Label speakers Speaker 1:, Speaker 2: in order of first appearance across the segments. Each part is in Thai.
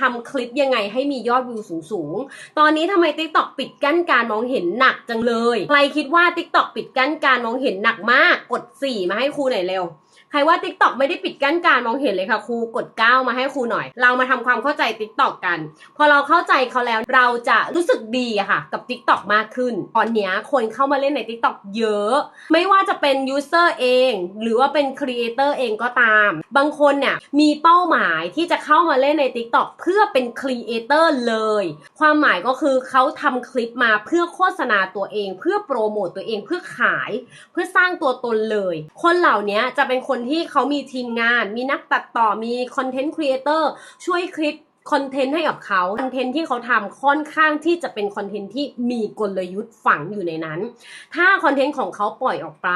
Speaker 1: ทำคลิปยังไงให้มียอดวิวสูงๆ ตอนนี้ทำไม TikTok ปิดกั้นการมองเห็นหนักจังเลย ใครคิดว่า TikTok ปิดกั้นการมองเห็นหนักมาก กด 4 มาให้ครูหน่อยเร็ว ใครว่า TikTok ไม่ได้ปิดกั้นการมองเห็นเลยค่ะครูกด9มาให้ครูหน่อย เรามาทำความเข้าใจ TikTok กัน พอเราเข้าใจเขาแล้วเราจะรู้สึกดีค่ะกับ TikTok มากขึ้น ตอนนี้คนเข้ามาเล่นใน TikTok เยอะ ไม่ว่าจะเป็น user เอง หรือว่าเป็น creator เองก็ตาม บางคนเนี่ยมีเป้าหมายที่จะเข้ามาเล่นใน TikTok เพื่อเป็น creator เลย ความหมายก็คือเขาทำคลิปมาเพื่อโฆษณาตัวเอง เพื่อโปรโมตตัวเองเพื่อขาย เพื่อสร้างตัวตนเลย คนเหล่านี้จะเป็นคนที่เขามีทีมงาน มีนักตัดต่อมีคอนเทนต์ครีเอเตอร์ช่วยคลิปคอนเทนต์ให้กับเขาคอนเทนต์ที่เขาทำค่อนข้างที่จะเป็นคอนเทนต์ที่มีกลยุทธ์ฝังอยู่ในนั้น ถ้าคอนเทนต์ของเขาปล่อยออกไป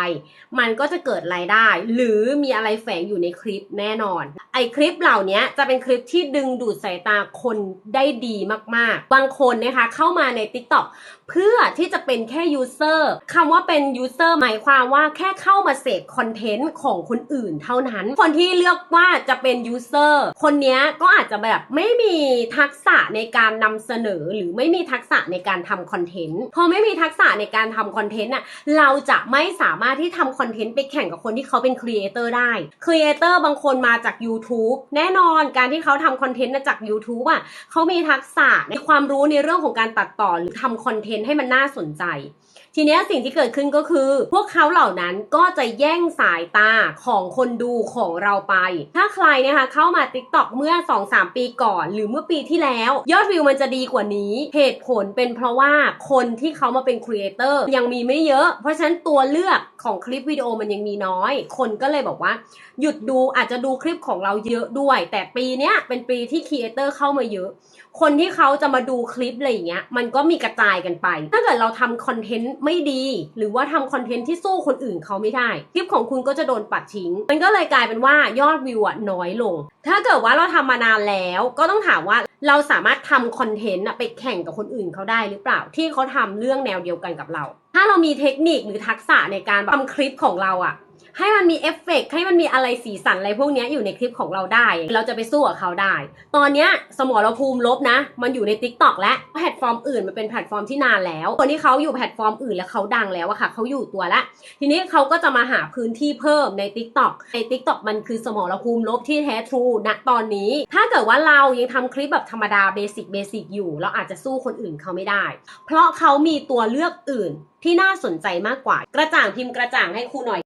Speaker 1: มันก็จะเกิดรายได้ หรือมีอะไรแฝงอยู่ในคลิปแน่นอน ไอคลิปเหล่านี้จะเป็นคลิปที่ดึงดูดสายตาคนได้ดีมากๆ บางคนนะคะเข้ามาใน TikTok เพื่อที่จะเป็นแค่ยูเซอร์คำว่าเป็นยูเซอร์หมายความว่าแค่เข้ามาเสพคอนเทนต์ของคนอื่นเท่านั้น คนที่เลือกว่าจะเป็นยูเซอร์คนนี้ก็อาจจะแบบไม่มีทักษะในการนำเสนอหรือไม่มีทักษะในการทำคอนเทนต์พอไม่มีทักษะในการทำคอนเทนต์น่ะเราจะไม่สามารถที่ทำคอนเทนต์ไปแข่งกับคนที่เขาเป็นครีเอเตอร์ได้ครีเอเตอร์บางคนมาจาก YouTube แน่นอนการที่เขาทำคอนเทนต์มาจาก YouTube อะเขามีทักษะในความรู้ในเรื่องของการตัดต่อหรือทำคอนเทนต์ให้มันน่าสนใจ ทีนี้สิ่งที่เกิดขึ้นก็คือ พวกเขาเหล่านั้นก็จะแย่งสายตาของคนดูของเราไป ถ้าใครนะคะเข้ามา TikTok เมื่อ 2-3 ปีก่อน หรือเมื่อปีที่แล้ว ยอดวิวมันจะดีกว่านี้ เหตุผลเป็นเพราะว่าคนที่เขามาเป็นครีเอเตอร์ยังมีไม่เยอะ เพราะฉะนั้นตัวเลือกของคลิปวิดีโอมันยังมีน้อย คนก็เลยบอกว่า หยุดดูอาจจะดูคลิปของเราเยอะด้วย แต่ปีเนี้ยเป็นปีที่ครีเอเตอร์เข้ามาเยอะ คนที่เขาจะมาดูคลิปอะไรอย่างเงี้ยมันก็มีกระจายกันไปถ้าเกิดเราทำคอนเทนต์ไม่ดี หรือว่าทำคอนเทนต์ที่สู้คนอื่นเขาไม่ได้ คลิปของคุณก็จะโดนปัดทิ้ง มันก็เลยกลายเป็นว่ายอดวิวอะน้อยลง ถ้าเกิดว่าเราทำมานานแล้ว ก็ต้องถามว่าเราสามารถทำคอนเทนต์ไปแข่งกับคนอื่นเขาได้หรือเปล่า ที่เขาทำเรื่องแนวเดียวกันกับเรา ถ้าเรามีเทคนิคหรือทักษะในการทำคลิปของเราอะ ให้มันมีเอฟเฟกต์ให้มันมีอะไรสีสันอะไรพวกนี้อยู่ในคลิปของเราได้ เราจะไปสู้กับเขาได้ ตอนนี้สมรภูมิลบนะ มันอยู่ใน Tik t o อกและแพลตฟอร์มอื่นมันเป็นแพลตฟอร์มที่นานแล้ว คนที่เขาอยู่แพลตฟอร์มอื่นแล้วเขาดังแล้วอะค่ะเขาอยู่ตัวละทีนี้เขาก็จะมาหาพื้นที่เพิ่มใน Tik t o อกใน Tik t o อกมันคือสมรภูมิลบที่แท้ทรูณตอนนี้ ถ้าเกิดว่าเรายังทำคลิปแบบธรรมดาเบสิกเบสิกอยู่ เราอาจจะสู้คนอื่นเขาไม่ได้ เพราะเขามีตัวเลือกอื่นที่น่าสนใจมากกว่า กระจ่างพิมพ์กระจ่างให้ครูหน่อย